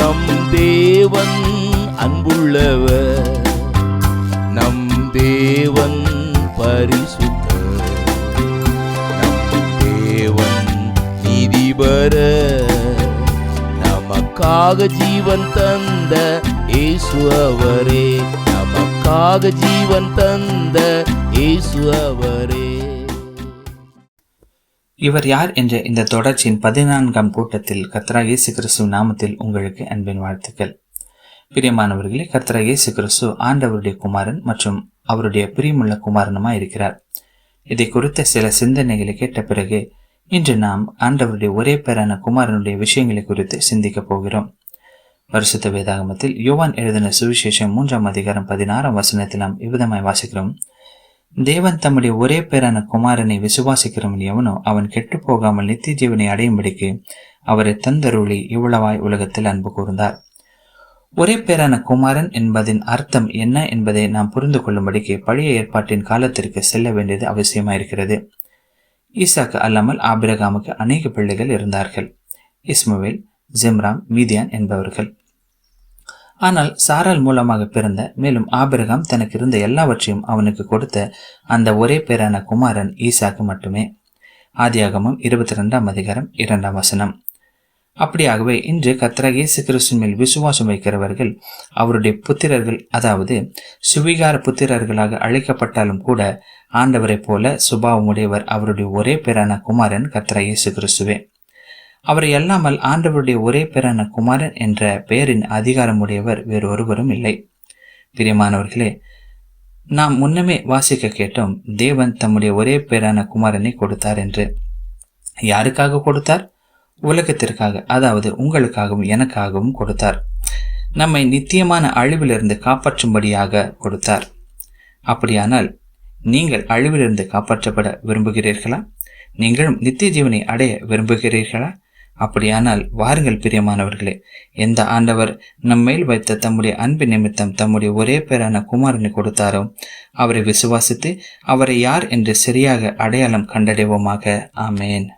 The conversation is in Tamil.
நம் தேவன் அன்புள்ளவர். நம் தேவன் பரிசுத்த நம் தேவன் நிதிபர நமக்காக ஜீவன் தந்த இயேசு அவரே. நமக்காக ஜீவன் தந்த இயேசு அவரே. இவர் யார் என்ற இந்த தொடர்ச்சியின் பதினான்காம் கூட்டத்தில் கத்ரா இயேசு கிறிஸ்து நாமத்தில் உங்களுக்கு அன்பின் வாழ்த்துக்கள். பிரியமானவர்களே கத்ரா இயேசு கிறிஸ்து ஆண்டவருடைய குமாரன் மற்றும் அவருடைய பிரியமுள்ள குமாரனுமாய் இருக்கிறார். இதை குறித்த சில சிந்தனைகளை கேட்ட பிறகு இன்று நாம் ஆண்டவருடைய ஒரே பேரான குமாரனுடைய விஷயங்களை குறித்து சிந்திக்கப் போகிறோம். பரிசுத்த வேதாகமத்தில் யோவான் எழுதின சுவிசேஷம் மூன்றாம் அதிகாரம் பதினாறாம் வசனத்தில் நாம் இவ்விதமாய் வாசிக்கிறோம். தேவன் தம்முடைய ஒரே பேரான குமாரனை விசுவாசிக்கிறவன் எவனோ அவன் கெட்டு போகாமல் நித்திய ஜீவனை அடையும்படிக்கு அவரை தந்தருளி இவ்வளவாய் உலகத்தில் அன்பு கூர்ந்தார். ஒரே பேரான குமாரன் என்பதின் அர்த்தம் என்ன என்பதை நாம் புரிந்து கொள்ளும்படிக்கு பழைய ஏற்பாட்டின் காலத்திற்கு செல்ல வேண்டியது அவசியமாயிருக்கிறது. ஈசாக்கு அல்லாமல் ஆபிரகாமுக்கு அநேக பிள்ளைகள் இருந்தார்கள். இஸ்மவேல் ஜிம்ராம் மீதியான் என்பவர்கள். ஆனால் சாரால் மூலமாக பிறந்த மேலும் ஆபிரகாம் தனக்கு இருந்த எல்லாவற்றையும் அவனுக்கு கொடுத்த அந்த ஒரே பேரான குமாரன் ஈசாக்கு மட்டுமே. ஆதியாகமம் இருபத்தி ரெண்டாம் அதிகாரம் இரண்டாம் வசனம். அப்படியாகவே இன்று கர்த்தராக இயேசு கிறிஸ்துவின் மேல் விசுவாசம் வைக்கிறவர்கள் அவருடைய புத்திரர்கள் அதாவது சுவிகார புத்திரர்களாக அழைக்கப்பட்டாலும் கூட ஆண்டவரைப் போல சுபாவமுடையவர் அவருடைய ஒரே பேரான குமாரன் கர்த்தராக இயேசு கிறிஸ்துவே அவரை அல்லாமல் ஆண்டவருடைய ஒரே பேரான குமாரன் என்ற பெயரின் அதிகாரமுடையவர் வேறு ஒருவரும் இல்லை. பிரியமானவர்களே நாம் முன்னமே வாசிக்க கேட்டோம் தேவன் தம்முடைய ஒரே பேரான குமாரனை கொடுத்தார் என்று. யாருக்காக கொடுத்தார்? உலகத்திற்காக அதாவது உங்களுக்காகவும் எனக்காகவும் கொடுத்தார். நம்மை நித்தியமான அழிவிலிருந்து காப்பாற்றும்படியாக கொடுத்தார். அப்படியானால் நீங்கள் அழிவிலிருந்து காப்பாற்றப்பட விரும்புகிறீர்களா? நீங்களும் நித்திய ஜீவனை அடைய விரும்புகிறீர்களா? அப்படியானால் வாருங்கள் பிரியமானவர்களே. எந்த ஆண்டவர் நம்மேல் வைத்த தம்முடைய அன்பு நிமித்தம் தம்முடைய ஒரே பேரான குமாரனை கொடுத்தாரோ அவரை விசுவாசித்து அவரை யார் என்று சரியாக அடையாளம் கண்டடைவோமாக. ஆமேன்.